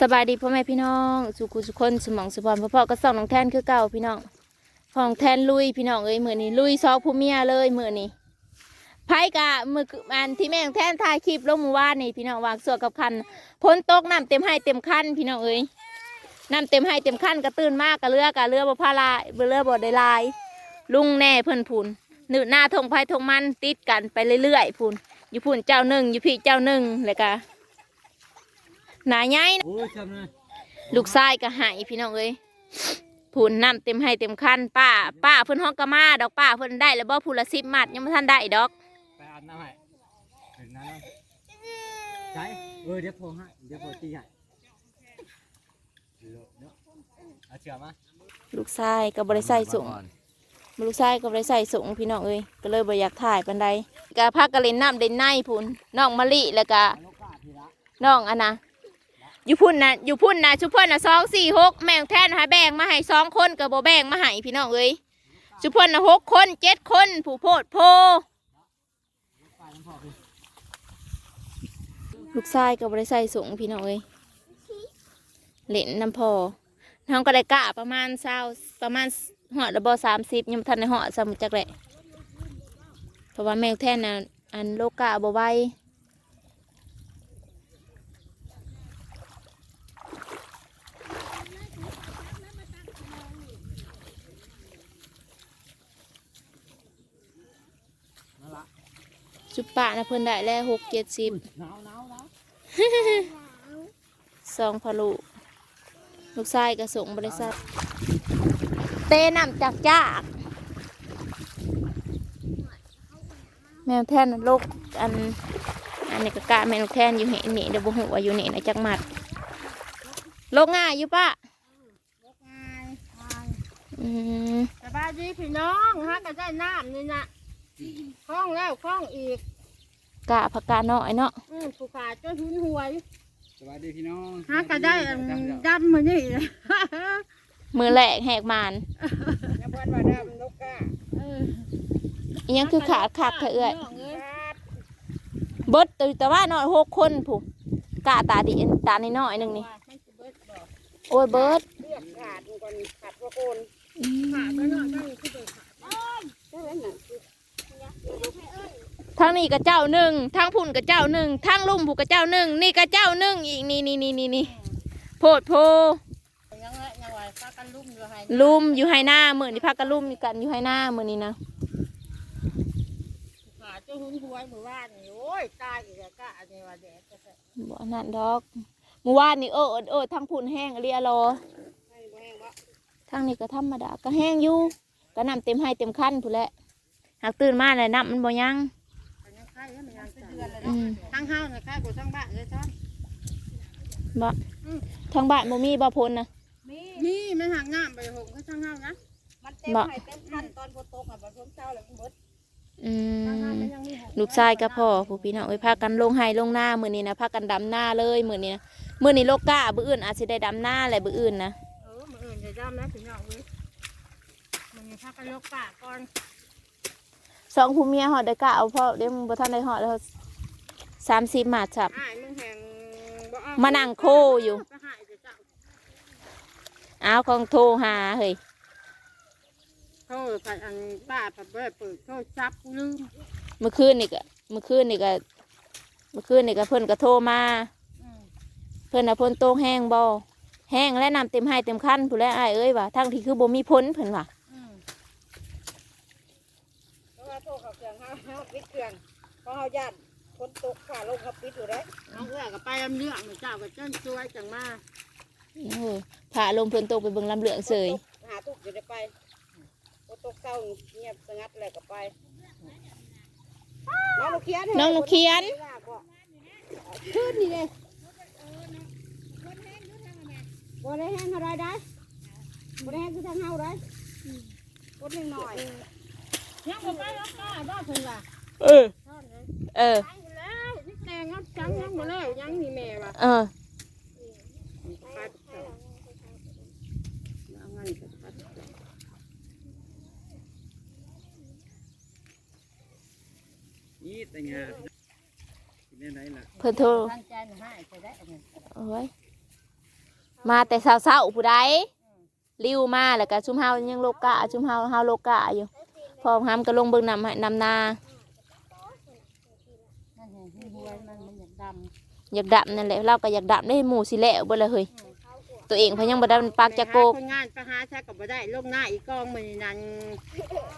สบายดีพ่อแม่พี่น้องสุขุสุคนสมองสุพรพ่อพ่อก็ส่องน้องแทนคือเก่าพี่น้องพ่องแทนลุยพี่น้องเอ้ยมือนี้ลุยซอกผู้เมียเลยมือนี้ไพ่กะมืออันที่แม่น้องแทนถ่ายคลิปลงมือวานนี่พี่น้องวางสวกกับคันพ้นตกน้ำเต็มให้เต็มคันพี่น้องเอ้ยน้ำเต็มให้เต็มคันก็ตื่นมากกระเรือกระเรือบ่พาลายเรือบ่ได้ลายลุงแน่เพิ่อนพูนหนืดหน้าทงไพ่ทงมันติดกันไปเรื่อยๆพูนอยู่พูนเจ้าหนึ่งอยู่พี่เจ้าหนึ่งเลยกะ หนาใหญ่โอ้ยจำนะลูกชายก็หายพี่น้องเอ้ยผูนน้ำเต็มให้เต็มคันป้าป้าเพิ่นห้องกะมาดอกป้าเพิ่นได้แล้วบ่ผูละสิบมัดยังไม่ทันได้ดอกไปอาบน้ำให้ถึงน้ำแล้วใจเออเดี๋ยวโผล่ให้เดี๋ยวโผล่ตีใหญ่เนาะเอาเชือกมาลูกชายก็บ่ได้ใส่สูง ลูกชายก็บ่ได้ใส่สูงพี่น้องเอ้ยก็เลยบ่อยากถ่ายปานใดก็พากันเล่นน้ำเล่นในพูนน้องมะลิแล้วก็เอาลูกกาทีละน้องอันนะ อยู่พุ่นนะอยู่พุ่นนะชุเพิ่นนะสองสี่หกแม่งแท่นหาแบ่งมาให้สองคนก็บ่แบ่งมาให้พี่น้องเอ้ยชุเพิ่นนะหกคนเจ็ดคนผู้โพดโพลูกชายก็บริใส่สูงพี่น้องเอ้ยเหล่นน้ำพอน้องก็ได้กะประมาณเศร้าประมาณหอดระบอสามสิบยังบ่ทันในหอดสมุจักแหละเพราะว่าแมงแท่นนะอันโลกะบ่ไว จุปะนะเพิ่นได้แล้วหกเจ็ดสิบหนาวหนาวหนาวสองพะลูกลูกชายก็ส่งบริษัท เต้นำจากจาก แมวแทนน่ะลูกอัน อันนี้ก็กะแมวแทนอยู่เห็นนี่เดี๋ยวบุหัวาอยู่นี่นะจักหมัดโลกง่ายอยู่ปะอืมสบายดีพี่น้องฮะก็ได้น้ำนี่นะคล้องแล้วคล้องอีก กะผักกาดน้อยเนาะอืมผูกขาดจนหุนหวยสวัสดีพี่น้องฮะก็ได้อันดำมือนี่เลยมือแหลกแหกมานยังพันว่าดำนกกาเอออิหยังคือขาดขาดเถอะเอ้ยน้งเอ้ยเบิดตื่นแต่ว่าน้อยหกคนผู้กะตาดีตาในน้อยๆหนึ่งนี่ ว่ามันสิเบิดบอกโอ้ยเบิดเลือกขาดมันก่อนขาดพวกโอนขาดไปหน่อยต้องคือเบิดขาดได้แล้วน่ะ ทั้งนี้กับเจ้าหนึ่งทั้งพุ่นกับเจ้าหนึ่งทั้งลุ่มผูกกับเจ้าหนึ่งนี่กับเจ้าหนึ่งอีกนี่นี่นี่นี่นี่โพดโพยังไงยังไงฟ้ากันลุ่มอยู่ให้ลุ่มอยู่ให้หน้ามือนี่พักกันลุ่มกันอยู่ให้หน้ามือนี้นะขาดจนหุนหวยหมู่บ้านนี่โอ้ยตายอีกแล้วกะอันนี้ว่าแดดจะใส่บ่นั่นดอกเมื่อวานนี่เออเออเออทั้งพุ่นแห้งเรียรอให้บ่แห้งบ่ทั้งนี้ก็ธรรมดาก็แห้งอยู่ก็น้ำเต็มให้เต็มขั้นผู้นแหละหากตื่นมาเลยน้ำมันบ่ยัง อนเลยอืเนาะมทั้งเฮาเนี่ยไข่กูทั้งบ้านเลยท่านบ่ทางบ้านบ่มีบ่พ้นนะนี่มันหักงามไปหงก็ทั้งเฮานะมันเต็มบ่ไข่เต็มคันตอนฝนตกอะบัดฝนเช้าแล้วมันเบิดอืทั้งเฮามมันยังมีหงลูกชายกับพ่อผู้พี่น้องเอ้ยพากันลงไห้ลงหน้ามือนี้นะพากันดำหน้าเลยมือนี้นะมือนี้โลกกาบื้ออื่นอาจจะได้ดำหน้าอะไรบื้ออื่นนะเออมืออื่นจะย่ำนะพี่น้องเว้ยมันยังพักกันลกป่าก่อน สองผู้เมียหอดได้กะเอาพ่อเดี๋ยวมึงบ่ทันได้หอดแล้วสามสิบมาจับหายมึงแหงบ่เอามานั่งโคอยู่ ไปหายจะจับอ้าวของโทรหาเฮ้ยเขาไปอันป้าไปเปิดเปิดเขาจับกูลืมเมื่อคืนนี่ก็เมื่อคืนนี่ก็เมื่อคืนนี่ก็เพิ่นก็โทรมา อืมเพิ่นน่ะเพิ่นโตแห้งบ่แห้งและน้ำเต็มให้เต็มคันผู้นแหล้วอ้ายเอ้ยว่ะทั้งที่คือบ่มีพ้นเพิ่นว่ะ อืมเพราะว่าพวก เขาเครื่องเฮาเฮาปิดเครื่องเพราะเฮาย่านฝนตกฝ่าลงเขาปิดอยู่ได้เอาเอื้อกับไปลำเรื่องเจ้ากับเจ้าช่วยจังมาโอ้ยพาลมเพิ่นตกไปเบิ่งลำเหลืองเสยหาทุกอยู่ได้ไปฝนตกเช้าเงียบสงัดแล้วก็ไปน้องลูกเขียนน้องลูกเขียน ขึ้นนี่เลยบ่ได้แห้งเท่าไรได้บ่ได้แห้งคือทางเฮาได้กดนิดหน่อย ยังบ่ไปรับป้าบ้าเพิ่นว่าเออท่อนเลยเออ ไปแล้วนี่แตงงับจังยังบ่แล้วยังนี่แม่ว่ะเออ ไปเจ้าเอางั้นก็ไปเจ้านี่แต่งานกินได้ไหนล่ะเพิ่นโทรตั้งใจให้จะได้อันนี้โอ้ยมาแต่เช้าๆผู้ใดริ้วมาแล้วก็ชุมเฮายังโลกะชุมเฮาเฮาโลกะอยู่ พอหามก็ลงเบิ่งนำให้นำนานั่นไงที่บัวมันมันอยากดอยากดำนั่นแหละเราก็อยากดำได้หมู่สิแล้วเบ่ละเฮ้ยตัวเองพยังบ่ได้ปากจากโกกงานไปหาใช้กับบ่ได้ลงหน้าอีกองมันนั่น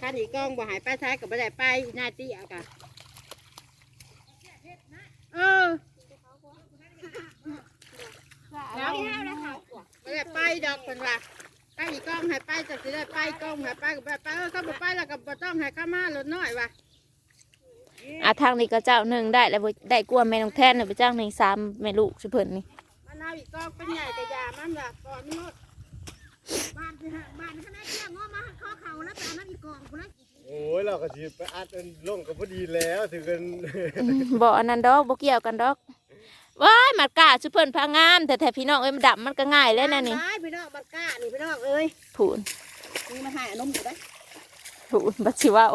คันอีกองบ่หายไปใช้กับบ่ได้ไปหน้าตี้อะกะเออแล้วบ่ได้ไปดอกเพิ่นว่า ไปอีกกองให้ไปจักสิได้ไปกองให้ไปก็บ่ได้ไปเออเขาบ่ไปแล้วก็บ่ต้องให้ข้ามารถน้อยว่ะอะทางนี้ก็เจ้าหนึ่งได้แล้วบ่ได้กลัวแม่น้องแท้นน่ะไปจ้างหนึ่งสามแม่ลูกสิเพิ่นนี่มันเอาอีกกองเป็นใหญ่แต่ยามันว่ะก่อนมันหมดบ้านไปหาบ้านข้างในเที่ยงงอมาข้อเข่าแล้วไปเอาน้ำอีกกองกูเลยโอ้ยเราก็สิไปอัดอันลงก็พอดีแล้วถึงกัน บ่อันนั้นดอกบ่เกี่ยวกันดอก ว้ายมัดกาสุเพิ่นพางามแต่แท้พี่น้องเอ้ยมันดำมันก็ง่ายแล้วนะนี่ได้พี่น้องมันกล้านี่พี่น้องเอ้ยผูนนี่มาหายนมอยู่ได้ผูนบัดสิเว้า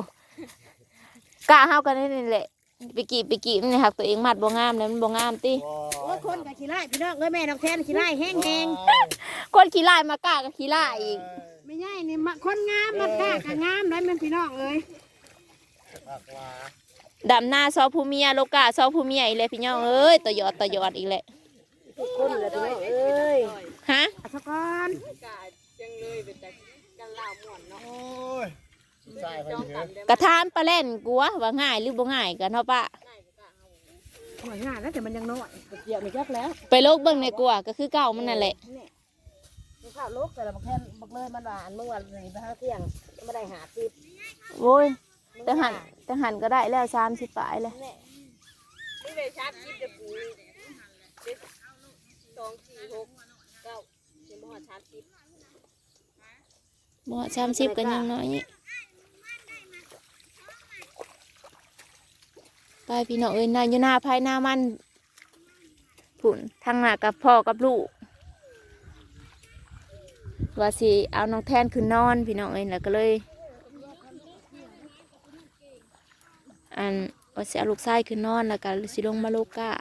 กาเฮากันนี่แหละไปกี่ไปกี่นี่หักตัวเองมัดบ่งามแล้วมันบ่งามติโอ้ยคนกับขี้ไล่พี่น้องเอ้ยแม่น้องแทนขี้ไล่แห้งแหงคนขี้ลายมากาก็ขี้ลายอีกๆไม่ใช่นี่มาคนงามมันกล้ากับงามได้มันพี่น้องเอ้ย ดำหน้าซอผู้เมียโลกาซอผู้เมียอีกแล้วพี่น้องเอ้ยต่อยอดต่อยอดอีกแหละคนเลยพี่น้องเอ้ยฮะสะกอนโอ้ยใส่ไปเถอะกระทานปลาเล่นกัวว่าง่ายหรือบ่ง่ายกันเนาะป้าหอยงานแล้วแต่มันยังน้อยเกี่ยวไม่จักแล้ว ไปโลกเบิ่งในกัวก็คือเก่ามันนั่นแหละมันข้าวลูกแต่ละบักแทนบักเลยมันหวานเมื่อวันนี้ไปหาเที่ยงไม่ได้หาติบโว้ย แต่หันแต่หันก็ได้แล้วสามสิบปลายเลยนี่เลยชาร์จยิบจะปูสองสี่หกเก้าเป็นบ่อชาร์จยิบบ่สามสิบกันยังน้อยไปพี่น้องเอ้ยนาอยู่หน้าภายหน้ามันผุนทางหน้ากับพ่อกับลูกว่าสิเอาน้องแทนขึ้นนอนพี่น้องเอ้ยแล้วก็เลย อัน ว่าสิเอาลูกชายขึ้นนอนแล้วก็สิลงมาโลกา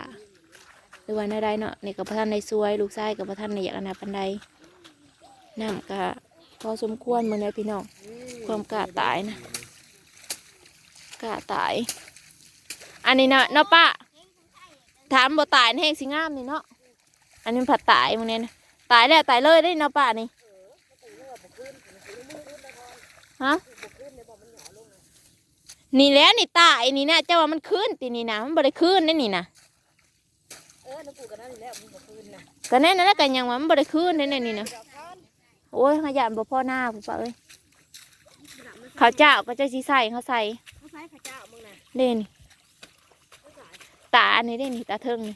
หรือว่าในใดเนาะนี่กับพระท่านในซวย ลูกชายกับพระท่านในอยากอนาปันใดน้ำก็พอสมควรเมือในพี่น้องความกล้าตายนะกล้าตาย อันนี้เนาะเนาะป้าถามบ่ตายแห้งสิงามนี่เนาะอันนี้ผัดตายมึงเนี่ยนะตายแล้วตายเลยได้เนาะป้านี่ฮะ นี่แหล้วนี่ตายนี่นะเจ้าว่ามันขึ้นตีนี่นะมันบ่ได้ขึ้นได้นี่นะเออน้ำปูกันนั่นแล้วมันบ่คืนนะก็แน่นั่นแหละกันยังว่ามันบ่ได้ขึ้นได้นี่นะโอ้ยขยันบ่พ่อหน้าผมป่าเอ้ยข้าวเจ้าก็จะสิใส่เขาใส่เขาใช้ข้าเจ้ามึงนะเด่นตาอันนี้เด่นี่ตาเทิงนี่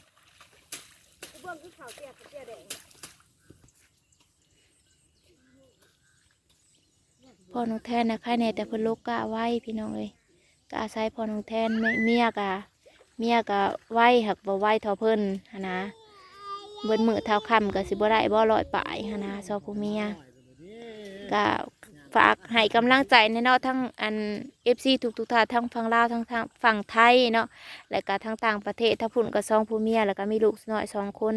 กูเบื้องคือข้าวเตี้ยข้าวเตี้ยแดงพ่อน้องแทนนะใครแน่แต่เพิ่นโลกกะไว้พี่น้องเอ้ย ก็อาศัยพอน้องแทนเมียกะเมียกะไหวหักบ่ไหวท่าเพิ่นหั้นะเบิ้นมือเท่าคำก็สิบ่ได้บ่ลอยปลายหนะซอผู้เมียก็ฝากให้กำลังใจในเนาะทั้งอันเอฟซีทุกทุกท่าทั้งฝั่งลาวทั้งทางฝั่งไทยเนาะแล้วก็ทั้งต่างประเทศถ้าพุ่นก็สองผู้เมียแล้วก็มีลูกน้อยสองคน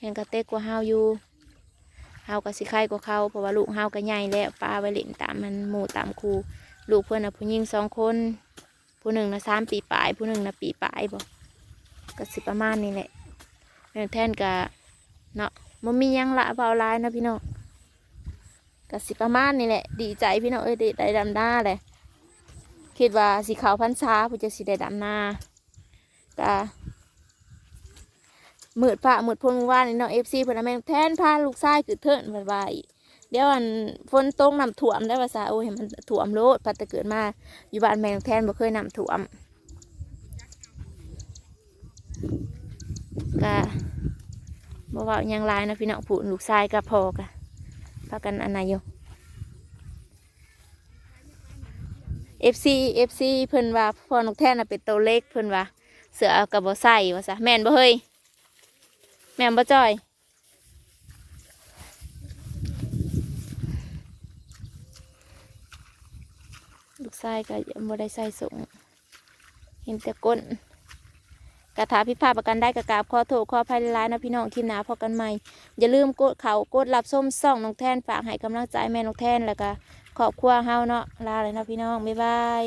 เห็นก็เต็กกว่าเฮาอยู่เฮาก็สิไข่กว่าเขาเพราะว่าลูกเฮาก็ใหญ่แล้วป้าไวเล่นตามมันหมู่ตามครู ลูกเพื่อนนะผู้หญิงสองคน ผู้หนึ่งนะสามปีปลาย ผู้หนึ่งนะปีปลายบ่ก็สิประมาณนี้แหละแม่แทนก็เนาะมันมียังละเบาลายนะพี่น้องก็สิประมาณนี่แหละ ดีใจพี่น้องเอ้ยได้ได้ดำหน้าเลยคิดว่าสีขาวพันษาผู้จะสิได้ดำหน้าก็มืดผ้ามืดพลเมื่อวานนี่เนาะเอฟซีเพิ่นนะแม่งแทนพาลูกชายคือเทินไปว่าอีก เดี๋ยวอันฝนตกน้ำท่วมได้ภาษาโอ้ยมันท่วมโลดพัดต่เกิดมาอยู่บ้านแมงแทนบ่เคยน้ำท่วมก็บ่ว่ายังลายนะพี่น้องผู้ลูกชายกับพ่อกะพากันอันไหนอยู่ FC FC เพิ่นว่าพ่อนกแท่นน่ะเป็นตัวเล็กเพิ่นว่าเสือกับบ่ใส่ว่าซะแม่นบ่เฮ้ยแม่นบ่จ้อย ลูกชายก็ยังบ่ได้ใส่สูงเห็นแต่ก้นกระถาพิพาทประกันได้กระกาบขอโทษขออภัยร้ายนะพี่น้องคลิปหนาพอกันใหม่ อย่าลืมกดเขากดรับส้มส่องน้องแทนฝากให้กำลังใจแม่น้องแทนแล้วก็ขอบครัวเฮาเนาะลาเลยนะพี่น้อง บ๊ายบาย